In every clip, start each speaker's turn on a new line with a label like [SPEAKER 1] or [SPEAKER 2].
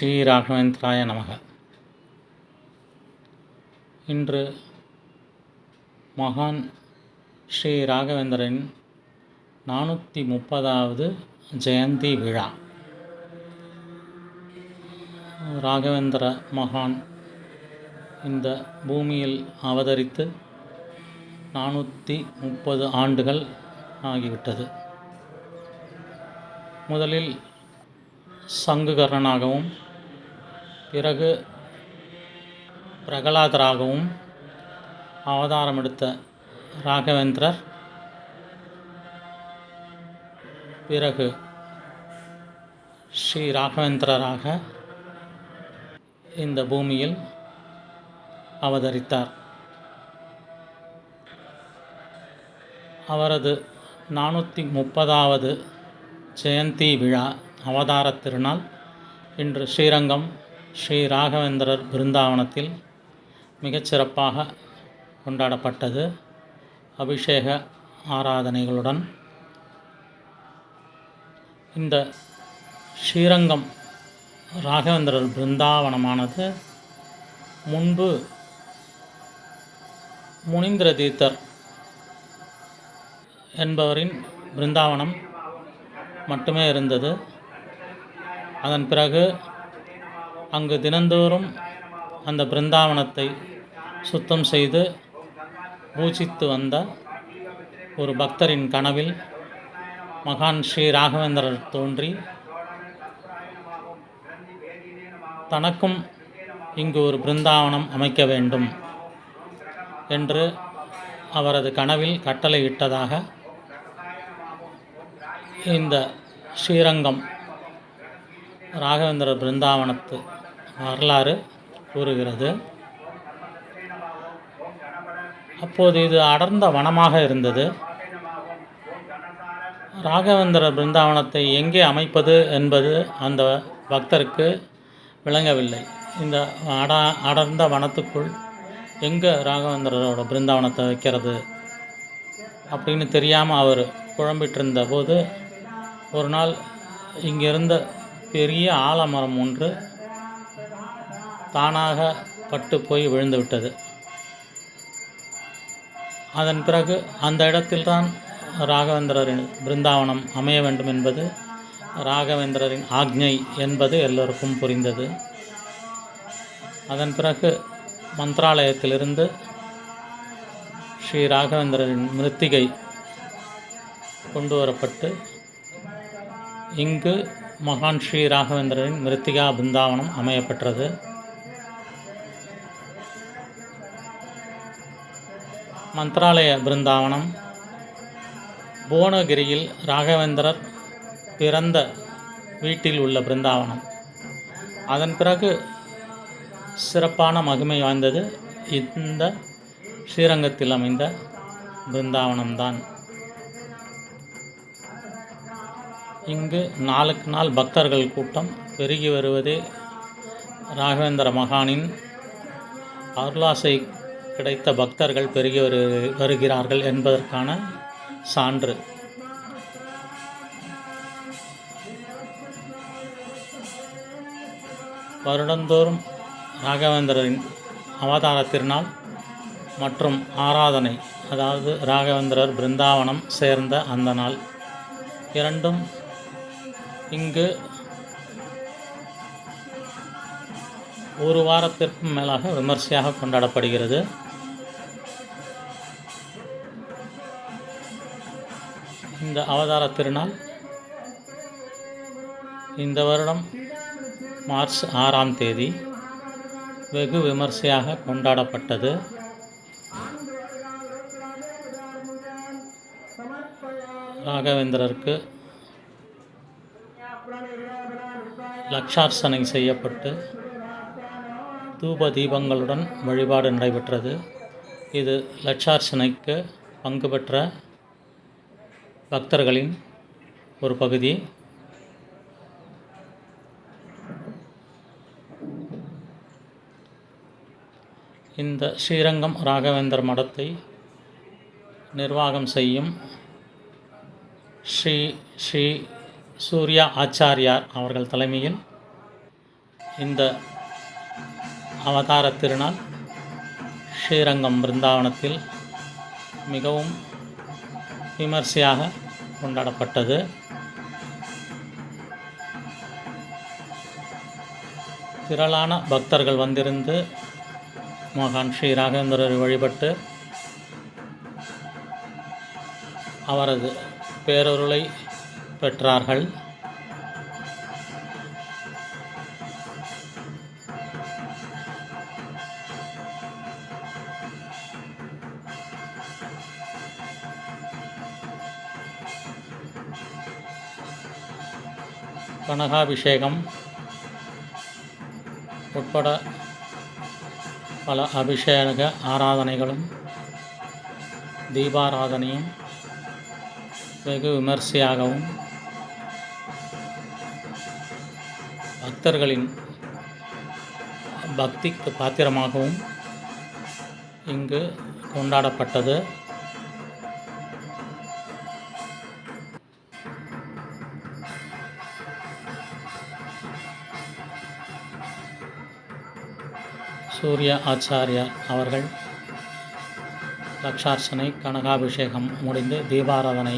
[SPEAKER 1] ஸ்ரீ ராகவேந்திராய நமக. இன்று மகான் ஸ்ரீ ராகவேந்திரன் நானூற்றி முப்பதாவது ஜெயந்தி விழா. ராகவேந்திர மகான் இந்த பூமியில் அவதரித்து நானூற்றி முப்பது ஆண்டுகள் ஆகிவிட்டது. முதலில் சங்குகரனாகவும் பிறகு பிரகலாதராகவும் அவதாரம் எடுத்த ராகவேந்திரர் பிறகு ஸ்ரீ ராகவேந்திரராக இந்த பூமியில் அவதரித்தார். அவரது நானூற்றி முப்பதாவது ஜெயந்தி விழா அவதார திருநாள் இன்று ஸ்ரீரங்கம் ஸ்ரீ ராகவேந்திரர் பிருந்தாவனத்தில் மிகச்சிறப்பாக கொண்டாடப்பட்டது. அபிஷேக ஆராதனைகளுடன் இந்த ஸ்ரீரங்கம் ராகவேந்திரர் பிருந்தாவனமானது முன்பு முனிந்திர தீர்த்தர் என்பவரின் பிருந்தாவனம் மட்டுமே இருந்தது. அதன் பிறகு அங்கு தினந்தோறும் அந்த பிருந்தாவனத்தை சுத்தம் செய்து பூஜித்து வந்த ஒரு பக்தரின் கனவில் மகான் ஸ்ரீ ராகவேந்திரர் தோன்றி தனக்கும் இங்கு ஒரு பிருந்தாவனம் அமைக்க வேண்டும் என்று அவரது கனவில் கட்டளையிட்டதாக இந்த ஸ்ரீரங்கம் ராகவேந்திர பிருந்தாவனத்து வரலாறு கூறுகிறது. அப்போது இது அடர்ந்த வனமாக இருந்தது. ராகவேந்திர பிருந்தாவனத்தை எங்கே அமைப்பது என்பது அந்த பக்தருக்கு விளங்கவில்லை. இந்த அட அடர்ந்த வனத்துக்குள் எங்கே ராகவேந்திரரோட பிருந்தாவனத்தை வைக்கிறது அப்படின்னு தெரியாமல் அவர் குழம்பிட்டிருந்த போது ஒரு நாள் இங்கிருந்த பெரிய ஆலமரம் ஒன்று தானாக பட்டு போய் விழுந்து விட்டது அதன் பிறகு அந்த இடத்தில்தான் ராகவேந்திரரின் பிருந்தாவனம் அமைய வேண்டும் என்பது ராகவேந்திரரின் ஆக்ஞை என்பது எல்லோருக்கும் புரிந்தது. அதன் பிறகு மந்திராலயத்திலிருந்து ஸ்ரீ ராகவேந்திரரின் மிருத்திகை கொண்டு வரப்பட்டு இங்கு மகான் ஸ்ரீ ராகவேந்திரரின் மிருத்திகா பிருந்தாவனம் அமையப்பெற்றது. மந்திராலய பிருந்தாவனம் புவனகிரியில் ராகவேந்திரர் பிறந்த வீட்டில் உள்ள பிருந்தாவனம். அதன் பிறகு சிறப்பான மகிமை வாய்ந்தது இந்த ஸ்ரீரங்கத்தில் அமைந்த பிருந்தாவனம்தான். இங்கு நாளுக்கு நாள் பக்தர்கள் கூட்டம் பெருகி வருவதே ராகவேந்திர மகானின் அருளாசை கிடைத்த பக்தர்கள் பெருகி வரு வருகிறார்கள் என்பதற்கான சான்று. வருடந்தோறும் ராகவேந்திரரின் அவதார திருநாள் மற்றும் ஆராதனை அதாவது ராகவேந்திரர் பிருந்தாவனம் சேர்ந்த அந்த நாள். இரண்டும் இங்கு ஒரு வாரத்திற்கும் மேலாக விமர்சையாக கொண்டாடப்படுகிறது. இந்த அவதார திருநாள். இந்த வருடம் மார்ச் ஆறாம் தேதி வெகு விமர்சையாக கொண்டாடப்பட்டது. ராகவேந்திரருக்கு லக்ஷார்சனை செய்யப்பட்டு தூப தீபங்களுடன் வழிபாடு நடைபெற்றது. இது லட்சார்ச்சனைக்கு பங்கு பெற்ற பக்தர்களின் ஒரு பகுதி. இந்த ஸ்ரீரங்கம் ராகவேந்தர் மடத்தை நிர்வாகம் செய்யும் ஸ்ரீ ஸ்ரீ சூர்யா ஆச்சாரியார் அவர்கள் தலைமையில் இந்த அவதார திருநாள் ஸ்ரீரங்கம் பிருந்தாவனத்தில் மிகவும் விமர்சையாக கொண்டாடப்பட்டது. திரளான பக்தர்கள் வந்திருந்து மகான் ஸ்ரீ ராகவேந்திரரை வழிபட்டு அவரது பேரொருளை பெற்றார்கள். கனகாபிஷேகம் உட்பட பல அபிஷேக ஆராதனைகளும் தீபாராதனையும் வெகு விமர்சையாகவும் பக்தர்களின் பக்திக்கு பாத்திரமாகவும் இங்கு கொண்டாடப்பட்டது. சூர்யா ஆச்சாரியா அவர்கள் லக்ஷார்ச்சனை கனகாபிஷேகம் முடிந்து தீபாராதனை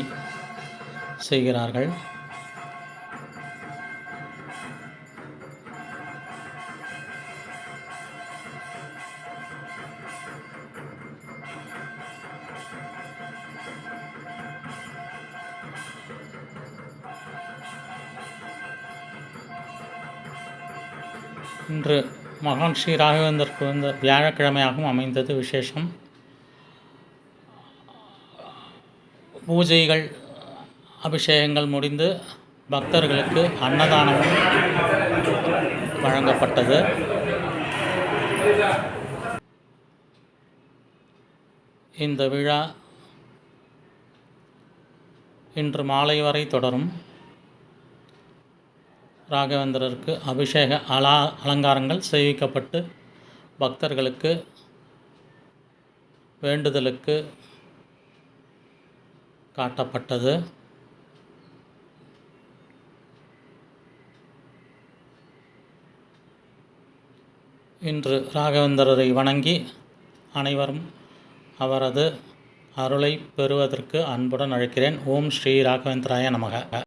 [SPEAKER 1] செய்கிறார்கள். இன்று மகான் ஸ்ரீ ராகவேந்தருக்கு வந்த வியாழக்கிழமையாகவும் அமைந்தது விசேஷம். பூஜைகள் அபிஷேகங்கள் முடிந்து பக்தர்களுக்கு அன்னதானமும் வழங்கப்பட்டது. இந்த விழா இன்று மாலை வரை தொடரும். ராகவேந்திரருக்கு அபிஷேக அலா அலங்காரங்கள் செய்விக்கப்பட்டு பக்தர்களுக்கு வேண்டுதலுக்கு காட்டப்பட்டது. இன்று ராகவேந்திரரை வணங்கி அனைவரும் அவரது அருளை பெறுவதற்கு அன்புடன் அழைக்கிறேன். ஓம் ஸ்ரீ ராகவேந்திராய நமக.